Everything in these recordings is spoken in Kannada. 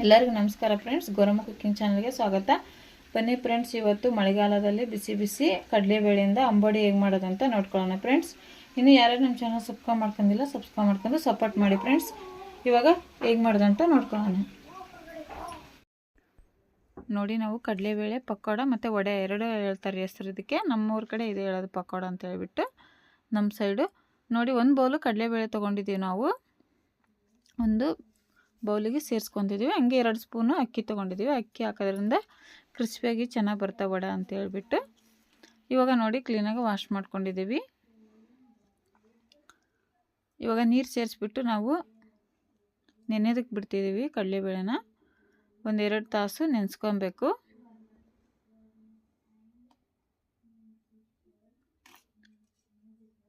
ಎಲ್ಲರಿಗೂ ನಮಸ್ಕಾರ ಫ್ರೆಂಡ್ಸ್ ಗೌರಮ್ಮ ಕುಕ್ಕಿಂಗ್ ಚಾನಲ್ಗೆ ಸ್ವಾಗತ. ಬನ್ನಿ ಫ್ರೆಂಡ್ಸ್ ಇವತ್ತು ಮಳೆಗಾಲದಲ್ಲಿ ಬಿಸಿ ಬಿಸಿ ಕಡಲೆಬೇಳೆಯಿಂದ ಅಂಬಡಿ ಹೇಗೆ ಮಾಡೋದಂತ ನೋಡ್ಕೊಳ್ಳೋಣ ಫ್ರೆಂಡ್ಸ್ ಇನ್ನು ಯಾರ್ಯಾರು ನಮ್ಮ ಚಾನಲ್ ಸಬ್ಸ್ಕ್ರೈಬ್ ಮಾಡ್ಕೊಂಡಿಲ್ಲ ಸಬ್ಸ್ಕ್ರೈಬ್ ಮಾಡ್ಕೊಂಡು ಸಪೋರ್ಟ್ ಮಾಡಿ ಫ್ರೆಂಡ್ಸ್ ಇವಾಗ ಹೇಗೆ ಮಾಡೋದಂತ ನೋಡ್ಕೊಳ್ಳೋಣ. ನೋಡಿ ನಾವು ಕಡಲೆಬೇಳೆ ಪಕೋಡ ಮತ್ತು ವಡೆ ಎರಡು ಹೇಳ್ತಾರೆ ಹೆಸರು ಇದಕ್ಕೆ. ನಮ್ಮೂರ ಕಡೆ ಇದೆ ಹೇಳೋದು ಪಕೋಡ ಅಂತ ಹೇಳಿಬಿಟ್ಟು ನಮ್ಮ ಸೈಡು ನೋಡಿ ಒಂದು ಬೌಲು ಕಡಲೆಬೇಳೆ ತೊಗೊಂಡಿದ್ದೀವಿ ನಾವು. ಒಂದು ಬೌಲಿಗೆ ಸೇರಿಸ್ಕೊತಿದ್ದೀವಿ ಹಂಗೆ ಎರಡು ಸ್ಪೂನು ಅಕ್ಕಿ ತೊಗೊಂಡಿದ್ದೀವಿ ಅಕ್ಕಿ ಹಾಕೋದ್ರಿಂದ ಕ್ರಿಸ್ಪಿಯಾಗಿ ಚೆನ್ನಾಗಿ ಬರ್ತಾ ವಡ ಅಂತ ಹೇಳ್ಬಿಟ್ಟು ಇವಾಗ ನೋಡಿ ಕ್ಲೀನಾಗಿ ವಾಶ್ ಮಾಡ್ಕೊಂಡಿದ್ದೀವಿ ಇವಾಗ ನೀರು ಸೇರಿಸ್ಬಿಟ್ಟು ನಾವು ನೆನೆದಕ್ಕೆ ಬಿಡ್ತಿದ್ದೀವಿ ಕಡಲೆಬೇಳೆನ. ಒಂದೆರಡು ತಾಸು ನೆನೆಸ್ಕೊಬೇಕು.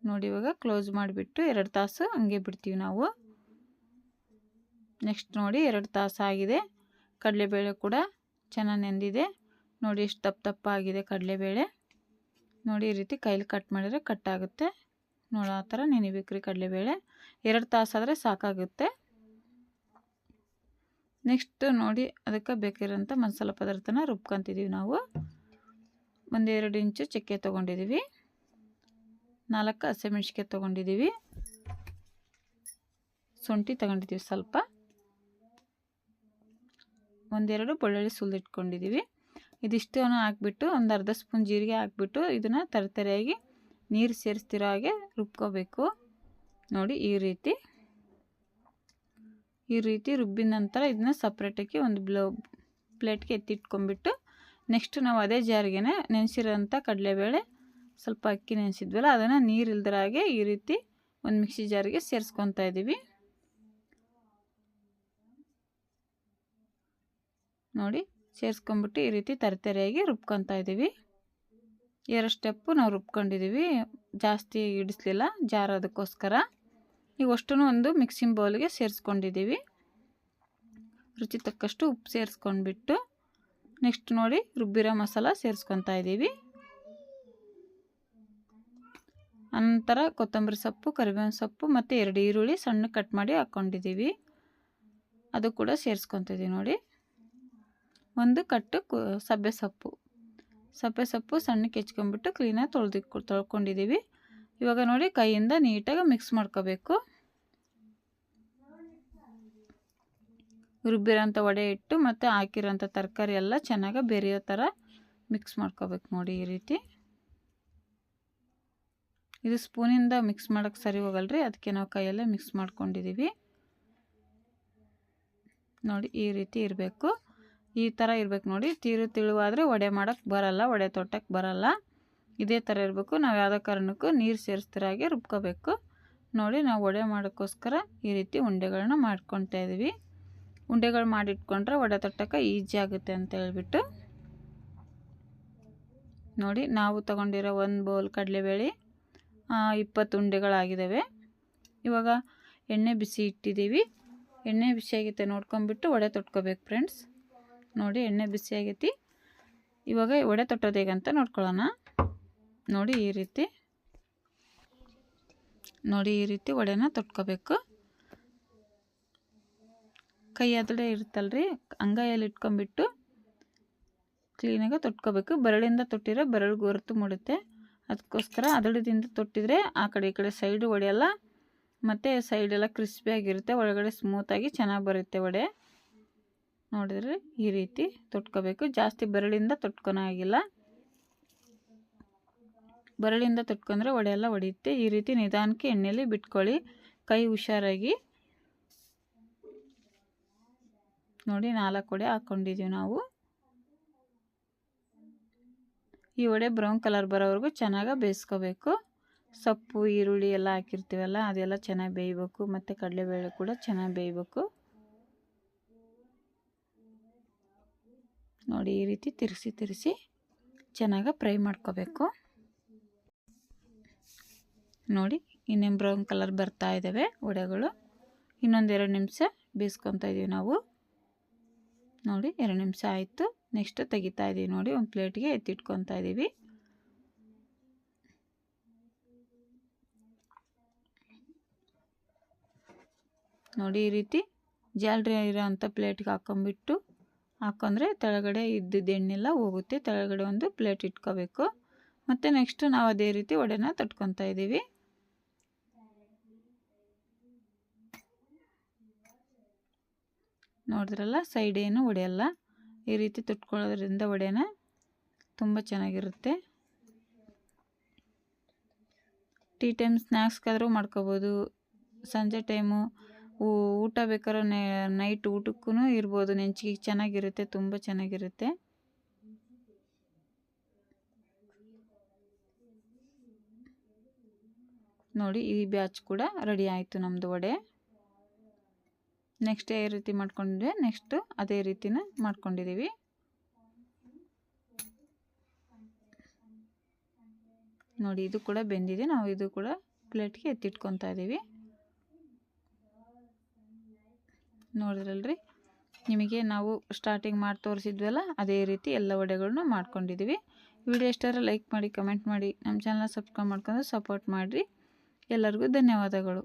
ನೋಡಿ ಇವಾಗ ಕ್ಲೋಸ್ ಮಾಡಿಬಿಟ್ಟು ಎರಡು ತಾಸು ಹಂಗೆ ಬಿಡ್ತೀವಿ ನಾವು. ನೆಕ್ಸ್ಟ್ ನೋಡಿ ಎರಡು ತಾಸಾಗಿದೆ ಕಡಲೆಬೇಳೆ ಕೂಡ ಚೆನ್ನಾಗಿ ನೆಂದಿದೆ. ನೋಡಿ ಎಷ್ಟು ತಪ್ಪು ತಪ್ಪಾಗಿದೆ ಕಡಲೆಬೇಳೆ. ನೋಡಿ ಈ ರೀತಿ ಕೈಲಿ ಕಟ್ ಮಾಡಿದರೆ ಕಟ್ ಆಗುತ್ತೆ. ನೋಡಿ ಆ ಥರ ನೆನಿಬೇಕು ರೀ ಕಡಲೆಬೇಳೆ. ಎರಡು ತಾಸಾದರೆ ಸಾಕಾಗುತ್ತೆ. ನೆಕ್ಸ್ಟ್ ನೋಡಿ ಅದಕ್ಕೆ ಬೇಕಿರೋಂಥ ಮಸಾಲ ಪದಾರ್ಥನ ರುಬ್ಕೊತಿದ್ದೀವಿ ನಾವು. ಒಂದೆರಡು ಇಂಚು ಚಕ್ಕೆ ತೊಗೊಂಡಿದ್ದೀವಿ ನಾಲ್ಕು ಹಸಿಮೆಣ್ಸಿಕಾಯಿ ತೊಗೊಂಡಿದ್ದೀವಿ ಶುಂಠಿ ತೊಗೊಂಡಿದ್ದೀವಿ ಸ್ವಲ್ಪ. ಒಂದೆರಡು ಬೆಳ್ಳುಳ್ಳಿ ಸುಲಿದಿಟ್ಕೊಂಡಿದ್ದೀವಿ ಇದಿಷ್ಟನ್ನು ಹಾಕ್ಬಿಟ್ಟು ಒಂದು ಅರ್ಧ ಸ್ಪೂನ್ ಜೀರಿಗೆ ಹಾಕ್ಬಿಟ್ಟು ಇದನ್ನು ತರತರಿಯಾಗಿ ನೀರು ಸೇರಿಸ್ತಿರೋ ಹಾಗೆ ರುಬ್ಕೋಬೇಕು. ನೋಡಿ ಈ ರೀತಿ. ಈ ರೀತಿ ರುಬ್ಬಿದ ನಂತರ ಇದನ್ನ ಸಪ್ರೇಟಾಗಿ ಒಂದು ಬ್ಲೌ ಪ್ಲೇಟ್ಗೆ ಎತ್ತಿಟ್ಕೊಂಡ್ಬಿಟ್ಟು ನೆಕ್ಸ್ಟ್ ನಾವು ಅದೇ ಜಾರಿಗೆ ನೆನೆಸಿರೋಂಥ ಕಡಲೆಬೇಳೆ ಸ್ವಲ್ಪ ಅಕ್ಕಿ ನೆನೆಸಿದ್ವಲ್ಲ ಅದನ್ನು ನೀರು ಇಲ್ದ್ರಾಗೆ ಈ ರೀತಿ ಒಂದು ಮಿಕ್ಸಿ ಜಾರಿಗೆ ಸೇರಿಸ್ಕೊತಾ ಇದ್ದೀವಿ ನೋಡಿ ಸೇರಿಸ್ಕೊಂಬಿಟ್ಟು ಈ ರೀತಿ ತರತರಿಯಾಗಿ ರುಬ್ಕೊತಾ ಇದ್ದೀವಿ. ಎರಡು ಸ್ಟೆಪ್ಪು ನಾವು ರುಬ್ಕೊಂಡಿದ್ದೀವಿ. ಜಾಸ್ತಿ ಇಡಿಸ್ಲಿಲ್ಲ ಜಾರೋದಕ್ಕೋಸ್ಕರ. ಈಗ ಅಷ್ಟೂ ಒಂದು ಮಿಕ್ಸಿಂಗ್ ಬೌಲ್ಗೆ ಸೇರಿಸ್ಕೊಂಡಿದ್ದೀವಿ. ರುಚಿ ತಕ್ಕಷ್ಟು ಉಪ್ಪು ಸೇರಿಸ್ಕೊಂಡ್ಬಿಟ್ಟು ನೆಕ್ಸ್ಟ್ ನೋಡಿ ರುಬ್ಬಿರೋ ಮಸಾಲ ಸೇರಿಸ್ಕೊತಾ ಇದ್ದೀವಿ. ಅನಂತರ ಕೊತ್ತಂಬರಿ ಸೊಪ್ಪು, ಕರಿಬೇವಿನ ಸೊಪ್ಪು ಮತ್ತು ಎರಡು ಈರುಳ್ಳಿ ಸಣ್ಣ ಕಟ್ ಮಾಡಿ ಹಾಕ್ಕೊಂಡಿದ್ದೀವಿ. ಅದು ಕೂಡ ಸೇರಿಸ್ಕೊತಿದ್ದೀವಿ ನೋಡಿ. ಒಂದು ಕಟ್ಟು ಸಬ್ಬೆ ಸೊಪ್ಪು. ಸಬ್ಬೆ ಸೊಪ್ಪು ಸಣ್ಣಕ್ಕೆ ಹೆಚ್ಕೊಂಬಿಟ್ಟು ಕ್ಲೀನಾಗಿ ತೊಳೆದಿ, ತೊಳ್ಕೊಂಡಿದ್ದೀವಿ. ಇವಾಗ ನೋಡಿ ಕೈಯಿಂದ ನೀಟಾಗಿ ಮಿಕ್ಸ್ ಮಾಡ್ಕೋಬೇಕು. ರುಬ್ಬಿರೋಂಥ ವಡೆ ಇಟ್ಟು ಮತ್ತು ಹಾಕಿರೋಂಥ ತರಕಾರಿ ಎಲ್ಲ ಚೆನ್ನಾಗಿ ಬೆರೆಯೋ ಥರ ಮಿಕ್ಸ್ ಮಾಡ್ಕೋಬೇಕು ನೋಡಿ ಈ ರೀತಿ. ಇದು ಸ್ಪೂನಿಂದ ಮಿಕ್ಸ್ ಮಾಡೋಕ್ಕೆ ಸರಿ ಹೋಗಲ್ರಿ, ಅದಕ್ಕೆ ನಾವು ಕೈಯಲ್ಲೇ ಮಿಕ್ಸ್ ಮಾಡ್ಕೊಂಡಿದ್ದೀವಿ. ನೋಡಿ ಈ ರೀತಿ ಇರಬೇಕು. ಈ ಥರ ಇರಬೇಕು ನೋಡಿ. ತೀರು ತಿಳುವಾದರೆ ವಡೆ ಮಾಡೋಕ್ಕೆ ಬರಲ್ಲ, ವಡೆ ತೊಟ್ಟಕ್ಕೆ ಬರಲ್ಲ. ಇದೇ ಥರ ಇರಬೇಕು. ನಾವು ಯಾವುದೋ ಕಾರಣಕ್ಕೂ ನೀರು ಸೇರಿಸ್ತಿರಾಗೆ ರುಬ್ಕೋಬೇಕು. ನೋಡಿ, ನಾವು ವಡೆ ಮಾಡೋಕ್ಕೋಸ್ಕರ ಈ ರೀತಿ ಉಂಡೆಗಳನ್ನ ಮಾಡ್ಕೊತಾ ಇದ್ದೀವಿ ಉಂಡೆಗಳು ಮಾಡಿಟ್ಕೊಂಡ್ರೆ ವಡೆ ತೊಟ್ಟಕ್ಕೆ ಈಜಿ ಆಗುತ್ತೆ ಅಂತ ಹೇಳ್ಬಿಟ್ಟು. ನೋಡಿ, ನಾವು ತಗೊಂಡಿರೋ ಒಂದು ಬೌಲ್ ಕಡಲೆಬೇಳೆ ಇಪ್ಪತ್ತು ಉಂಡೆಗಳಾಗಿದ್ದಾವೆ ಇವಾಗ ಎಣ್ಣೆ ಬಿಸಿ ಇಟ್ಟಿದ್ದೀವಿ ಎಣ್ಣೆ ಬಿಸಿ ಆಗೈತೆ ನೋಡ್ಕೊಂಬಿಟ್ಟು ವಡೆ ತೊಟ್ಕೋಬೇಕು ಫ್ರೆಂಡ್ಸ್ ನೋಡಿ ಎಣ್ಣೆ ಬಿಸಿ ಆಗೈತಿ. ಇವಾಗ ವಡೆ ತೊಟ್ಟೋದು ಹೇಗಂತ ನೋಡ್ಕೊಳ್ಳೋಣ. ನೋಡಿ ಈ ರೀತಿ. ನೋಡಿ ಈ ರೀತಿ ವಡೆನ ತೊಟ್ಕೋಬೇಕು. ಕೈ ಅದಡೆ ಇರುತ್ತಲ್ರಿ. ಅಂಗೈಯಲ್ಲಿ ಇಟ್ಕೊಂಬಿಟ್ಟು ಕ್ಲೀನಾಗಿ ತೊಟ್ಕೋಬೇಕು. ಬೆರಳಿಂದ ತೊಟ್ಟಿರೋ ಬೆರಳು ಗೊರತು ಮೂಡುತ್ತೆ. ಅದಕ್ಕೋಸ್ಕರ ಅದಳದಿಂದ ತೊಟ್ಟಿದ್ರೆ ಆ ಕಡೆ ಈ ಕಡೆ ಸೈಡು ಒಡೆಯಲ್ಲ ಮತ್ತು ಸೈಡೆಲ್ಲ ಕ್ರಿಸ್ಪಿಯಾಗಿರುತ್ತೆ ಒಳಗಡೆ ಸ್ಮೂತಾಗಿ ಚೆನ್ನಾಗಿ ಬರುತ್ತೆ ವಡೆ. ನೋಡಿದ್ರೆ ಈ ರೀತಿ ತೊಟ್ಕೋಬೇಕು. ಜಾಸ್ತಿ ಬೆರಳಿಂದ ತೊಟ್ಕೊನಾಗಿಲ್ಲ ಬೆರಳಿಂದ ತೊಟ್ಕೊಂಡ್ರೆ ವಡೆ ಎಲ್ಲ ಹೊಡೆಯುತ್ತೆ ಈ ರೀತಿ ನಿಧಾನಕ್ಕೆ ಎಣ್ಣೆಯಲ್ಲಿ ಬಿಟ್ಕೊಳ್ಳಿ. ಕೈ ಹುಷಾರಾಗಿ. ನೋಡಿ, ನಾಲ್ಕು ವಡೆ ಹಾಕ್ಕೊಂಡಿದ್ದೀವಿ ನಾವು. ಈ ವಡೆ ಬ್ರೌನ್ ಕಲರ್ ಬರೋವರೆಗೂ ಚೆನ್ನಾಗಿ ಬೇಯಿಸ್ಕೋಬೇಕು. ಸೊಪ್ಪು, ಈರುಳ್ಳಿ ಎಲ್ಲ ಹಾಕಿರ್ತೀವಲ್ಲ, ಅದೆಲ್ಲ ಚೆನ್ನಾಗಿ ಬೇಯಬೇಕು. ಮತ್ತು ಕಡಲೆಬೇಳೆ ಕೂಡ ಚೆನ್ನಾಗಿ ಬೇಯಬೇಕು. ನೋಡಿ ಈ ರೀತಿ ತಿರ್ಸಿ ತಿರ್ಸಿ ಚೆನ್ನಾಗಿ ಫ್ರೈ ಮಾಡ್ಕೋಬೇಕು. ನೋಡಿ ಇನ್ನೇನು ಬ್ರೌನ್ ಕಲರ್ ಬರ್ತಾ ಇದ್ದಾವೆ ವಡೆಗಳು. ಇನ್ನೊಂದೆರಡು ನಿಮಿಷ ಬೇಯಿಸ್ಕೊತಾ ಇದ್ದೀವಿ ನಾವು. ನೋಡಿ ಎರಡು ನಿಮಿಷ ಆಯಿತು. ನೆಕ್ಸ್ಟ್ ತೆಗಿತಾ ಇದ್ದೀವಿ ನೋಡಿ, ಒಂದು ಪ್ಲೇಟ್ಗೆ ಎತ್ತಿಟ್ಕೊತಾ ಇದ್ದೀವಿ ನೋಡಿ ಈ ರೀತಿ ಜಾಲರಿ ಇರೋ ಅಂಥ ಪ್ಲೇಟ್ಗೆ ಹಾಕೊಂಬಿಟ್ಟು ಹಾಕೊಂಡ್ರೆ ಕೆಳಗಡೆ ಇದ್ದಿದ್ದ ಎಣ್ಣೆಲ್ಲ ಹೋಗುತ್ತೆ. ತೆಳಗಡೆ ಒಂದು ಪ್ಲೇಟ್ ಇಟ್ಕೋಬೇಕು. ಮತ್ತು ನೆಕ್ಸ್ಟು ನಾವು ಅದೇ ರೀತಿ ವಡೆನ ತಟ್ಕೊತಾ ಇದ್ದೀವಿ. ನೋಡಿದ್ರಲ್ಲ ಸೈಡ್ ಏನು ಒಡೆಯಲ್ಲ ಈ ರೀತಿ ತುಟ್ಕೊಳ್ಳೋದ್ರಿಂದ ವಡೆನ ತುಂಬ ಚೆನ್ನಾಗಿರುತ್ತೆ. ಟೀ ಟೈಮ್ ಸ್ನ್ಯಾಕ್ಸ್ಗಾದರೂ ಮಾಡ್ಕೋಬೋದು. ಸಂಜೆ ಟೈಮು ಊಟ ಬೇಕಾದ್ರೆ ನೈಟ್ ಊಟಕ್ಕೂ ಇರ್ಬೋದು. ನೆಂಚಿಗೆ ಚೆನ್ನಾಗಿರುತ್ತೆ, ತುಂಬ ಚೆನ್ನಾಗಿರುತ್ತೆ. ನೋಡಿ, ಈ ಬ್ಯಾಚ್ ಕೂಡ ರೆಡಿ ಆಯಿತು ನಮ್ಮದು ವಡೆ. ನೆಕ್ಸ್ಟ್ ಯಾವ ರೀತಿ ಮಾಡ್ಕೊಂಡಿದ್ವಿ ನೆಕ್ಸ್ಟು ಅದೇ ರೀತಿನ ಮಾಡ್ಕೊಂಡಿದ್ದೀವಿ ನೋಡಿ, ಇದು ಕೂಡ ಬೆಂದಿದೆ. ನಾವು ಇದು ಕೂಡ ಪ್ಲೇಟ್ಗೆ ಎತ್ತಿಟ್ಕೊತಾ ಇದ್ದೀವಿ ನೋಡಿದ್ರಲ್ರಿ? ನಿಮಗೆ ನಾವು ಸ್ಟಾರ್ಟಿಂಗ್ ಮಾಡಿ ತೋರಿಸಿದ್ವಲ್ಲ, ಅದೇ ರೀತಿ ಎಲ್ಲ ವಡೆಗಳನ್ನೂ ಮಾಡ್ಕೊಂಡಿದ್ದೀವಿ ವಿಡಿಯೋ ಎಷ್ಟಾರು ಲೈಕ್ ಮಾಡಿ ಕಮೆಂಟ್ ಮಾಡಿ, ನಮ್ಮ ಚಾನಲ್ ಸಬ್ಸ್ಕ್ರೈಬ್ ಮಾಡ್ಕೊಂಡು ಸಪೋರ್ಟ್ ಮಾಡಿರಿ. ಎಲ್ಲರಿಗೂ ಧನ್ಯವಾದಗಳು.